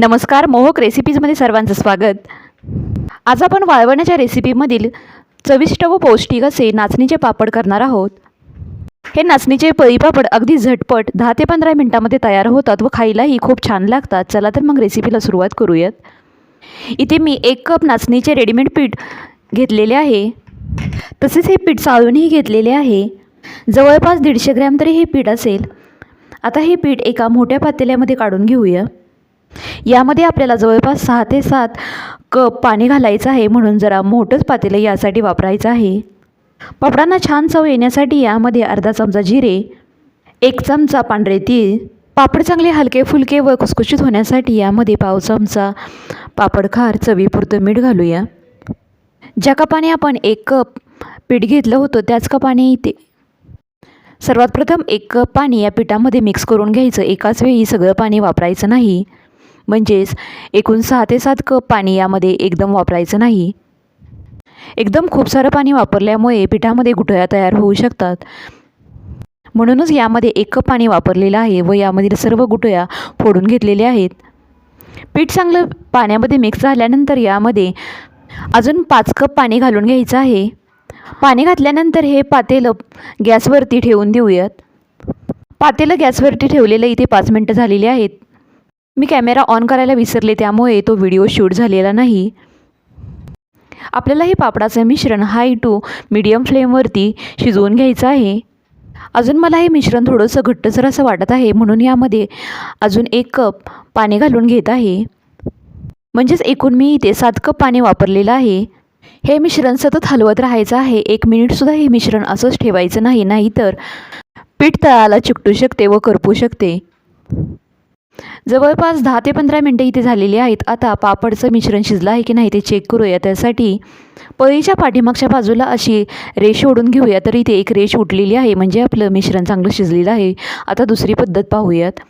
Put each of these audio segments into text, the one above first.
नमस्कार मोहक रेसिपीजमध्ये सर्वांचं स्वागत. आज आपण वाळवण्याच्या रेसिपीमधील चविष्ट व पौष्टिक असे नाचणीचे पापड करणार आहोत. हे नाचणीचे पळी पापड अगदी झटपट दहा ते पंधरा मिनटामध्ये तयार होतात व खायलाही खूप छान लागतात. चला तर मग रेसिपीला सुरुवात करूयात. इथे मी एक कप नाचणीचे रेडीमेड पीठ घेतलेले आहे. तसेच हे पीठ चाळूनही घेतलेले आहे. जवळपास दीडशे ग्रॅम तरी हे पीठ असेल. आता हे पीठ एका मोठ्या पातेल्यामध्ये काढून घेऊया. यामध्ये आपल्याला जवळपास सहा ते सात कप पाणी घालायचं आहे म्हणून जरा मोठंच पातेलं यासाठी वापरायचं आहे. पापडांना छान चव येण्यासाठी यामध्ये अर्धा चमचा जिरे एक चमचा पांढरे तीळ पापड चांगले हलके फुलके व खुसखुशीत होण्यासाठी यामध्ये पाव चमचा पापड खार चवीपुरतं मीठ घालूया. ज्या कपाने आपण एक कप पीठ घेतलं होतं त्याच कपाने इथे. सर्वात प्रथम एक कप पाणी या पिठामध्ये मिक्स करून घ्यायचं. एकाच वेळी सगळं पाणी वापरायचं नाही. म्हणजेच एकूण सहा ते सात कप पाणी यामध्ये एकदम वापरायचं नाही. एकदम खूप सारं पाणी वापरल्यामुळे पिठामध्ये गुठळ्या तयार होऊ शकतात. म्हणूनच यामध्ये एक कप पाणी वापरलेलं आहे व यामधील सर्व गुठळ्या फोडून घेतलेल्या आहेत. पीठ चांगलं पाण्यामध्ये मिक्स झाल्यानंतर यामध्ये अजून पाच कप पाणी घालून घ्यायचं आहे. पाणी घातल्यानंतर हे पातेलं गॅसवरती ठेवून देऊयात. पातेलं गॅसवरती ठेवलेलं इथे पाच मिनटं झालेली आहेत. मी कॅमेरा ऑन करायला विसरले त्यामुळे तो व्हिडिओ शूट झालेला नाही. आपल्याला हे पापडाचं मिश्रण हाय टू मीडियम फ्लेमवरती शिजवून घ्यायचं आहे. अजून मला हे मिश्रण थोडंसं घट्ट असं वाटत आहे म्हणून यामध्ये अजून एक कप पाणी घालून घेत आहे. म्हणजेच एकूण मी इथे सात कप पाणी वापरलेलं आहे. हे मिश्रण सतत हलवत राहायचं आहे. एक मिनिटसुद्धा हे मिश्रण असंच ठेवायचं नाही नाहीतर पीठ तळाला चिकटू शकते व करपू शकते. जवळपास दहा ते पंधरा मिनटं इथे झालेली आहेत. आता पापडचं मिश्रण शिजलं आहे की नाही ते चेक करूया. त्यासाठी पळीच्या पाठीमागच्या बाजूला अशी रेष ओढून घेऊया. तर इथे एक रेष उठलेली आहे. म्हणजे आपलं मिश्रण चांगलं शिजलेलं आहे. आता दुसरी पद्धत पाहूयात.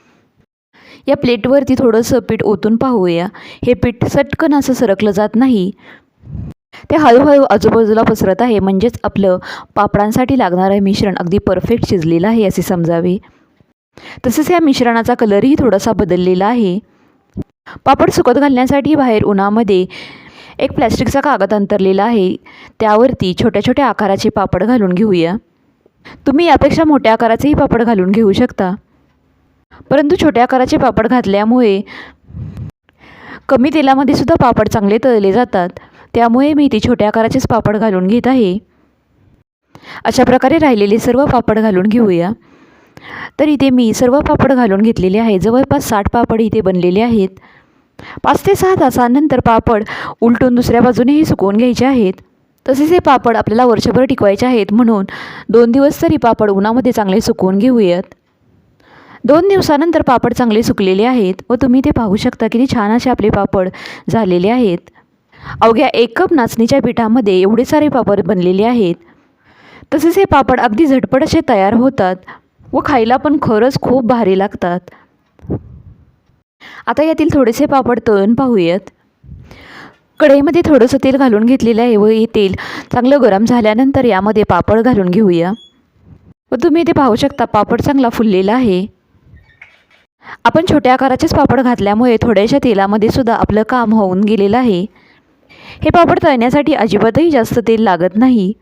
या प्लेटवरती थोडंसं पीठ ओतून पाहूया. हे पीठ सटकन असं सरकलं जात नाही. ते हळूहळू आजूबाजूला पसरत आहे. म्हणजेच आपलं पापडांसाठी लागणारं मिश्रण अगदी परफेक्ट शिजलेलं आहे असे समजावे. तसेच या मिश्रणाचा कलरही थोडासा बदललेला आहे. पापड सुकत घालण्यासाठी बाहेर उन्हामध्ये एक प्लॅस्टिकचा कागद अंतरलेला आहे. त्यावरती छोट्या छोट्या आकाराचे पापड घालून घेऊया. तुम्ही यापेक्षा मोठ्या आकाराचेही पापड घालून घेऊ शकता. परंतु छोट्या आकाराचे पापड घातल्यामुळे कमी तेलामध्ये सुद्धा पापड चांगले तळले जातात. त्यामुळे मी ते छोट्या आकाराचेच पापड घालून घेत आहे. अशा प्रकारे राहिलेले सर्व पापड घालून घेऊया. तर इथे मी सर्व पापड घालून घेतलेले आहे. जवळपास साठ पापड इथे बनलेले आहेत. पाच ते सहा तासानंतर पापड उलटून दुसऱ्या बाजूनेही सुकवून घ्यायचे आहेत. तसेच हे पापड आपल्याला वर्षभर टिकवायचे आहेत म्हणून दोन दिवस तरी पापड उन्हामध्ये चांगले सुकवून घेऊयात. दोन दिवसानंतर पापड चांगले सुकलेले आहेत व तुम्ही ते पाहू शकता किती छान असे आपले पापड झालेले आहेत. अवघ्या एक कप नाचणीच्या पिठामध्ये एवढे सारे पापड बनलेले आहेत. तसेच हे पापड अगदी झटपट असे तयार होतात. व खायला पण खरंच खूप भारी लागतात. आता यातील थोडेसे पापड तळून पाहूयात. कढईमध्ये थोडंसं तेल घालून घेतलेलं आहे व हे तेल चांगलं गरम झाल्यानंतर यामध्ये पापड घालून घेऊया. व तुम्ही इथे पाहू शकता पापड चांगला फुललेला आहे. आपण छोट्या आकाराचेच पापड घातल्यामुळे थोड्याशा तेलामध्ये सुद्धा आपलं काम होऊन गेलेलं आहे. हे पापड तळण्यासाठी अजिबातही जास्त तेल लागत नाही.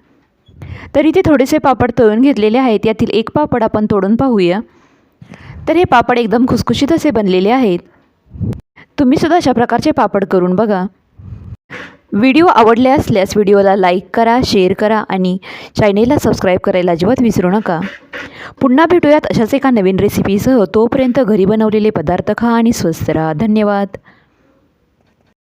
तर इथे थोडेसे पापड तळून घेतलेले आहेत. यातील एक पापड आपण तोडून पाहूया. तर हे पापड एकदम खुसखुशीत असे बनलेले आहेत. तुम्ही सुद्धा अशा प्रकारचे पापड करून बघा. व्हिडिओ आवडले असल्यास व्हिडिओला लाईक करा शेअर करा आणि चॅनेलला सबस्क्राईब करायला अजिबात विसरू नका. पुन्हा भेटूयात अशाच एका नवीन रेसिपीसह तोपर्यंत घरी बनवलेले पदार्थ खा आणि स्वस्त राहा. धन्यवाद.